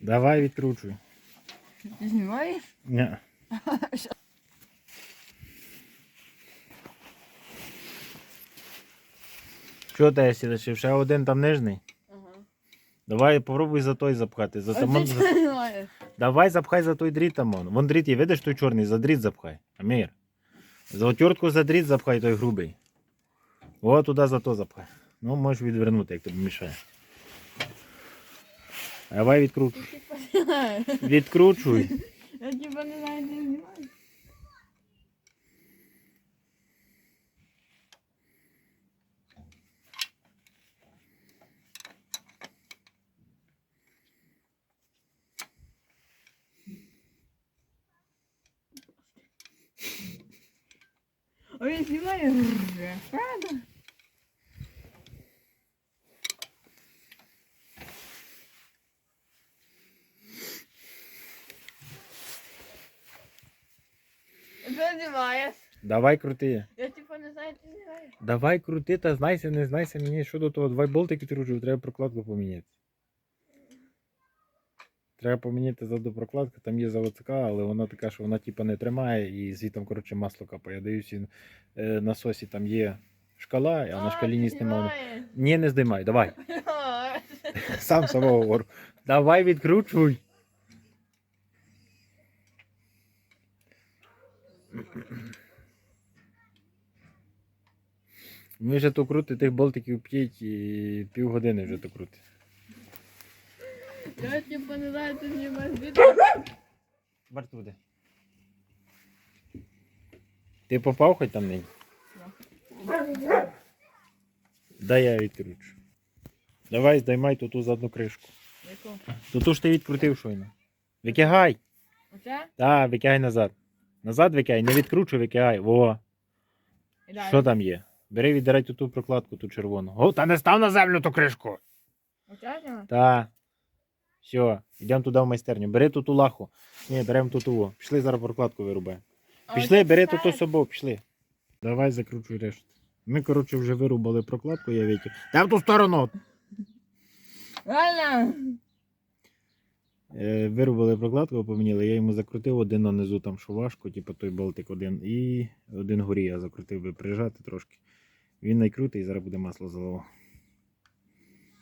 Давай відкручуй. Ти знімаєш? Ні. Що ти сідаш? Ще один там нижний? Ага. Давай попробуй за той запхати. За А тамон... ти що знімаєш? Давай запхай за той дріт там. он. Вон дріт є, видиш той чорний, за дріт запхай. Амір. За отвертку за дріт запхай той грубий. О, туди за то запхай. Ну, можеш відвернути, як тобі мішає. Давай відкручуй. Відкручуй. Я типа не знаю, де знімаєш. Ой, я знімаю. Правда? Ти? Давай крути. Я типа не знаю, ти знімаєш. Давай крути, та знайся, не знайся мені. Що до того? Давай болтики відкручуй, треба прокладку поміняти. Треба поміняти заду прокладку, там є заводська, але вона така, що вона типа не тримає і звітом, коротше, масло капає. Я даюсь е, насосі там є шкала, а на шкалі ніс немає. Ні, не здимай, давай. Сам самого говорю. Давай відкручуй. Ми вже то крути тих болтиків п'ять і півгодини вже то крути. Я типа не знаю, ти знімаєш відео. Бар туди. Ти попав хоч там нині? Дай я відкручу. Давай здаймай ту ту задну кришку. Яку? Ту ту ж ти відкрутив щойно. Викигай. Оце? Так, викигай назад. Назад викигай, не відкручуй, викигай. Во. Що там є? Бери віддирай ту ту прокладку, ту червону. О, та не став на землю ту кришку. Та. Все, йдемо туди в майстерню. Бери ту ту лаху. Ні, беремо ту ту. Пішли зараз прокладку вирубаємо. А Пішли, оце бери ту ту собою, пішли. Давай закручуй решту. Ми, коротше, вже вирубали прокладку, я вітер. Та в ту сторону. Реально? Е, вирубали прокладку, поміняли, я йому закрутив один нанизу там, що важко, типу той болтик один, і один горі я закрутив, би прижати трошки. Він найкрутий, зараз буде масло заливав.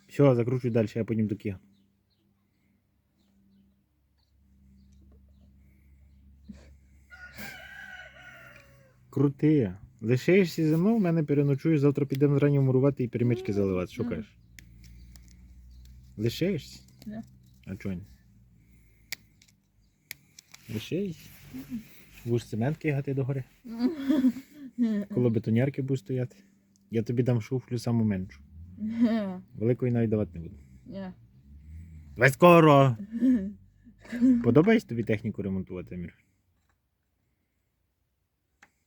Все, закручуй далі, я потім докину. Крути. Лишаєшся зі мною, в мене переночуєш, завтра підемо зранню мурувати і перемички заливати. Що кажеш? Лишаєшся? Да. А чого ні? Лишаєшся? Будеш цемент кигати догори, коло бетонярки будеш стояти. Я тобі дам шуфлю саму меншу. Великої навіть давати не буду. Давай скоро! Подобається тобі техніку ремонтувати, Амір?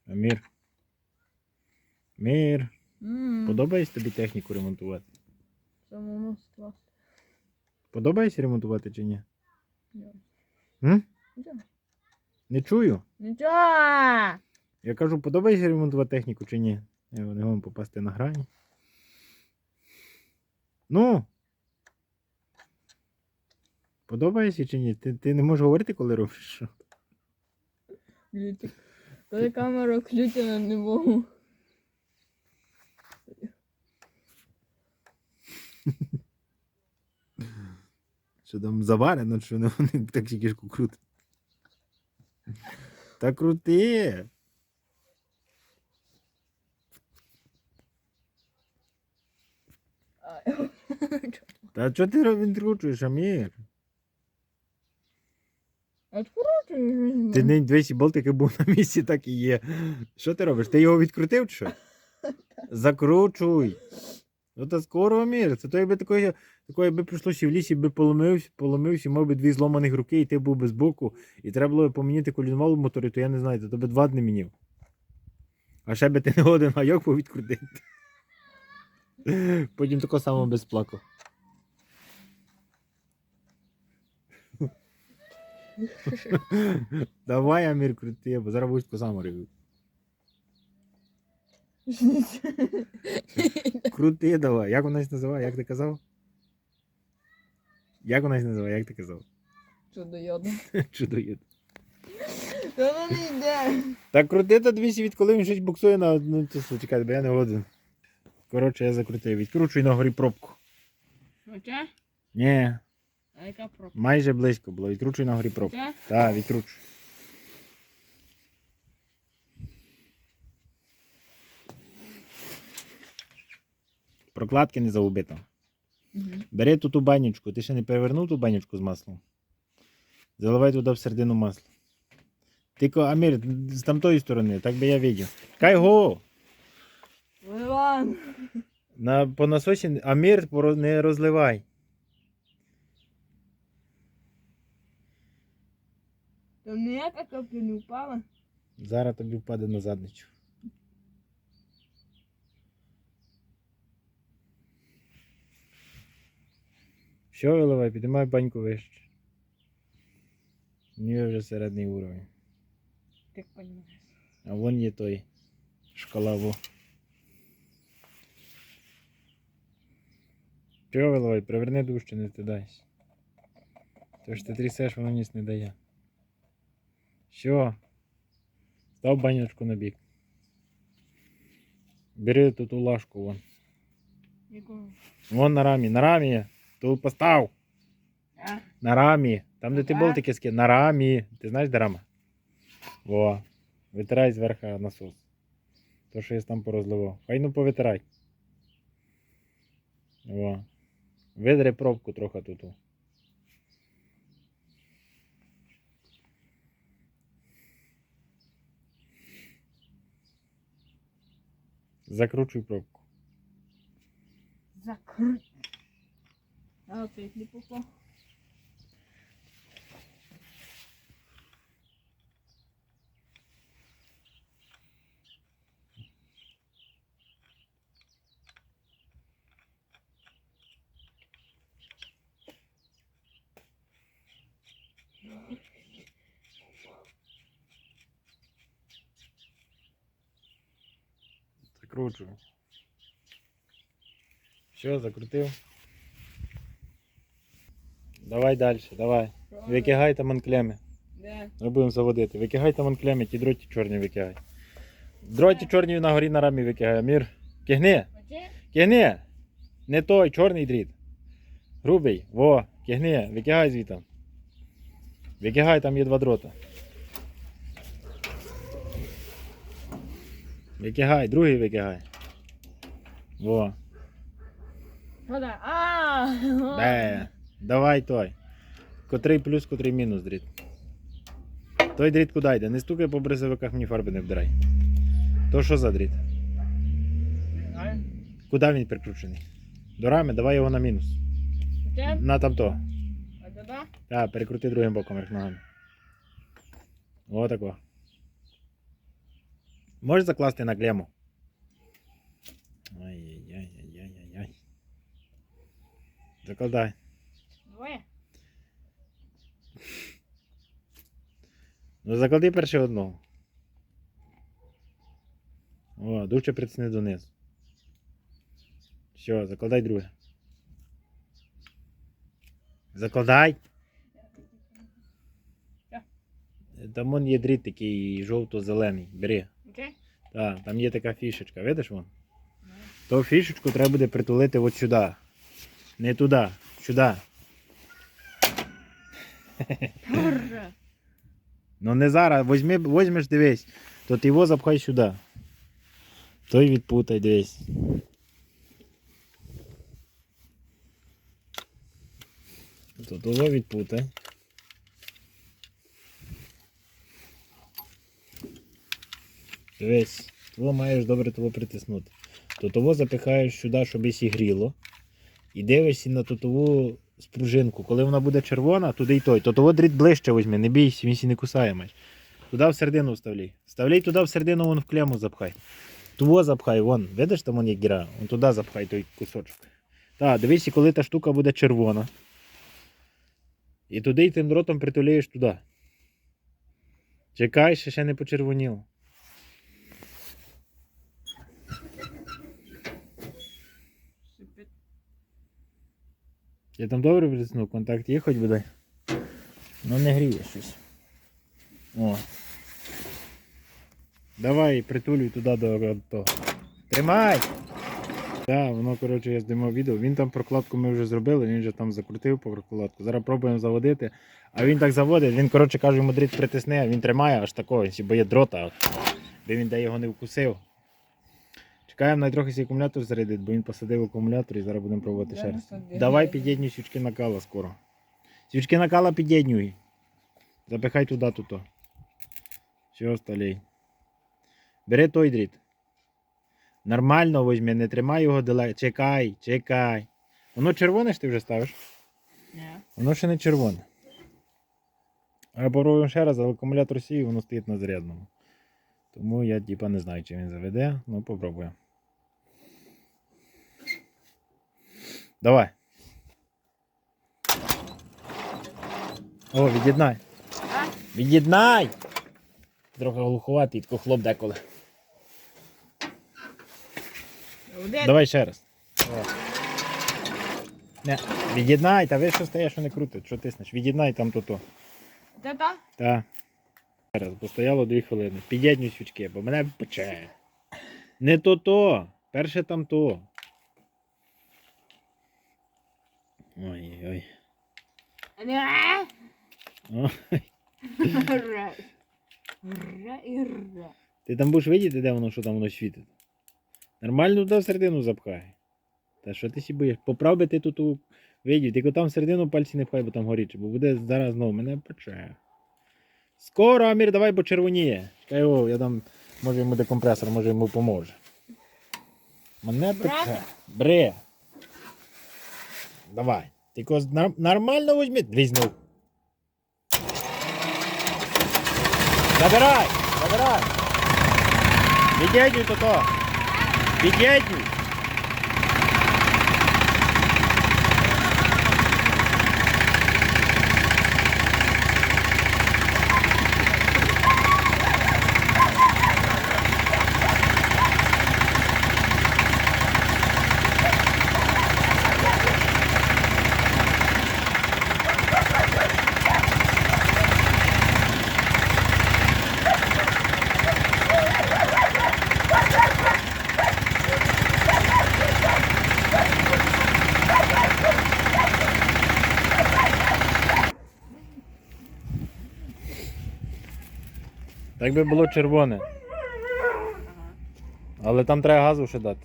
Амір. Амір. Подобається тобі техніку ремонтувати? Самому. Подобається ремонтувати чи ні? Ні. Не чую. Нічого! Я кажу, подобається ремонтувати техніку чи ні? Я не можу попасти на грані. Ну. Подобається чи ні? Ти, ти не можеш говорити, коли робиш що? Коли камера включена, не можу. Що там заварено, що не вони так кішку крутить. Та крути. Та чого ти відкручуєш, Амір? Откручуєш? Ти не дивись, болтики був на місці, так і є. Що ти робиш? Ти його відкрутив чи що? Закручуй. Ну та скоро Амір. Це то якби такої, такої якби прийшлося в лісі, би поломився, поломився, мав би дві зломаних руки, і ти був би збоку, і треба було поміняти колінвал в моторі, то я не знаю, то тебе два дні мінів. А ще би ти не один гайок повідкрутити. Потім тако само без плаку. Давай, Амір, крути, бо зараз будеш косаму рибу. Крути давай. Як вона називає? Як ти казав? Як вона називає, як ти казав? Чудо йоду. Чудоїд. Та воно не йде. Так крути то 200 відколи він щось буксує на одну часу. Чекай, бо я не годен. Коротше, я закрутив. Відкручуй на горі пробку. Оце? Ні, А яка пробка? майже близько було. Відкручуй на горі пробку. Оце? Так, відкручуй. Прокладки не загуби там. Угу. Бери ту ту банючку. Ти ще не перевернув ту банючку з маслом. Заливай туди всередину масло. Тільки Амір, з тамтої сторони, так би я видів. Кай го! Іван. На, по насосі Амір не розливай. Там ніяка капля не впала. Зараз тобі впаде на задничу. Що виливай, піднімай баньку вище. У нього вже середній уровень. Як понімаєш. А вон є той шкала во. Що виливай, приверни дужче, не стидайся. То ж ти трясеш, воно ніс не дає. Що? Став банячку на бік. Бери тут ту лашку вон. Якого? Вон на рамі, на рамі. Тут постав. А? На рамі. Там, де ти Ага. болтики ски. На рамі. Ти знаєш, де рама? Во. Витирай зверху насос. То, що я там порозливав. Хай ну повитирай. Во. Видри пробку трохи тут. Закручуй пробку. Закрыть. Не попал. Закручую. Все, закрутив. Давай далі, давай. Викигай там анклеми. Да. Ми будемо заводити. Викигай там анклеми, ті дроті чорні викигай. Дроті чорні на горі на рамі викигай. Амір. Кигни, кигни. Не той, чорний дріт. Грубий. Во, кигни, викигай звітом. Викигай, там є два дрота. Викигай, другий викигай. Во. Вода. А! Бе. Давай той. Котрий плюс, котрий мінус дріт. Той дріт куди йде? Не стукай по брезовиках, мені фарби не вдирай. То що за дріт? Куди він прикручений? До рами, давай його на мінус. На тамто. Так, перекрути другим боком вверх ногами. Отако. Можеш закласти на клему? Ай-яй-яй-яй-яй-яй. Закладай. Двоє? Ну заклади перше одного. О, дужче притисни донизу. Все, закладай друге. Закладай. Там вон є дріт такий жовто-зелений. Бери. Оце? Так, там є така фішечка, видиш вон? То фішечку треба буде притулити от сюди. Не туди, сюди. Ну не зараз, возьми, возьмеш, дивись, то ти його запхай сюди. Той відпутай, дивись. То того відпутай. Дивись, того маєш добре того притиснути. То того запихаєш сюди, щоб і сігріло. І дивишся на тутову спружинку. Коли вона буде червона, туди й той. То того дріт ближче візьми, не бійся, він сі не кусає. Туди всередину вставляй. Вставляй туди всередину, вон в клему запхай. Того запхай, вон, видиш, там є гіра, вон туди запхай той кусочок. Так, дивись, коли та штука буде червона. І туди й тим дротом притуляєш туди. Чекай, ще ще не почервоніло. Я там добре бліснув, контакт є хоч буде. Ну не гріє щось. О. Давай притулюй туди до того. Тримай! Так, воно, коротше, я здимав відео. Він там прокладку ми вже зробили, він вже там закрутив прокладку. Зараз пробуємо заводити. А він так заводить, він, коротше, каже, йому притисне, а він тримає аж такого, бо є дрота, от, де він де його не вкусив. Чекаємо на трохи свій акумулятор зарядить, бо він посадив акумулятор і зараз будемо пробувати ще раз. Давай під'єднюй свічки накала скоро. Свічки накала під'єднюй. Запихай туди туто. Все, осталей. Бери той дріт. Нормально возьми, не тримай його далеко. Чекай, чекай. Воно червоне ж ти вже ставиш? Ні. Воно ще не червоне. А попробуємо ще раз, але акумулятор сів, воно стоїть на зарядному. Тому я типа не знаю, чи він заведе, ну попробуємо. Давай. О, від'єднай. Від'єднай! Трохи глуховатий, тако хлоп деколи. Давай ще раз. Не, від'єднай, та ви що стоїш, що не крутить, що тиснеш? Від'єднай там то-то. Де та? Та. Зараз, постояло 2 хвилини. Під'єднюй свічки, бо мене пече. Не то-то. Перше там то. Ой-ой. Ні. Ой. Ра. Ра і ра. Ти там будеш видіти, де воно, що там воно світить. Нормально туди всередину запхай. Та що ти сі боїш? Поправ би ти тут у видів, тільки там всередину пальці не пхай, бо там горіче, бо буде зараз знову мене пече. Скоро, Амір, давай, бо червоніє. Чекай, о, я там, може йому декомпресор, може йому поможе. Мене пече. Бре. Давай. Тільки з- нар- нормально візьми. Візьму. Забирай! Забирай! Від'єднюй то то! Від'єднюй! Так би було червоне. Але там треба газу ще дати.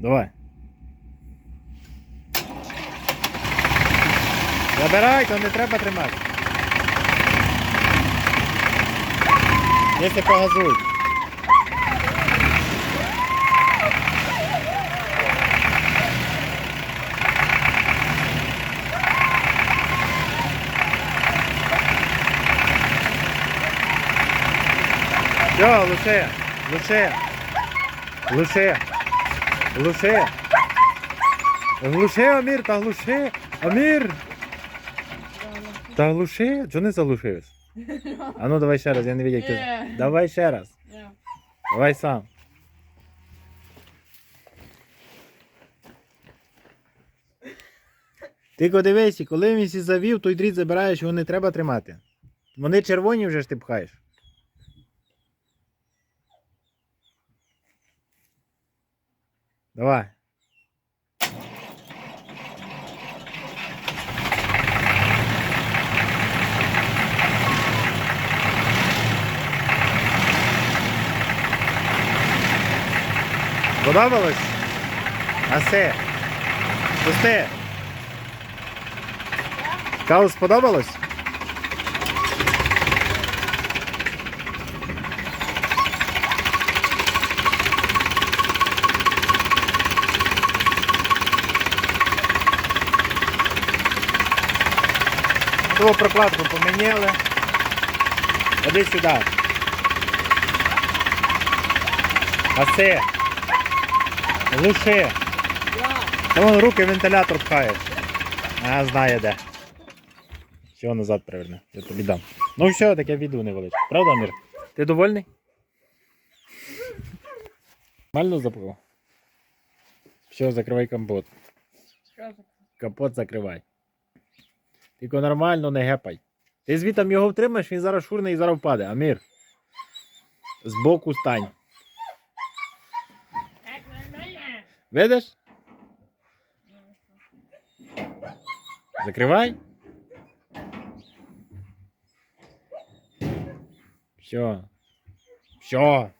Давай. Забирай, то не треба тримати. Якщо погазують. Все, лише, лише, лише, лише. Глуши, Амір, та глуши, Амір. Та глуши, чого не заглушився? А ну давай ще раз, я не видів, як ти. Давай ще раз. Давай сам. Ти дивись, коли він сі завів, той дріт забираєш, його не треба тримати. Вони червоні вже ж ти пхаєш. Давай. Сподобалось? А все. Пусти. Кау сподобалось? Ту прокладку поміняли. Іди сюди. А все. Глуши. Та вон руки вентилятор пхаєш. А, знає де. Все назад переверни. Я тобі дам. Ну все, таке відео невеличке. Правда, Мір? Ти довольний? Нормально запав? Все, закривай компот. Що Капот закривай. Тільки нормально не гепай. Ти звітом його втримаєш, він зараз шурне і зараз впаде. Амір. Збоку стань. Так, нормально. Видиш? Закривай. Все. Все.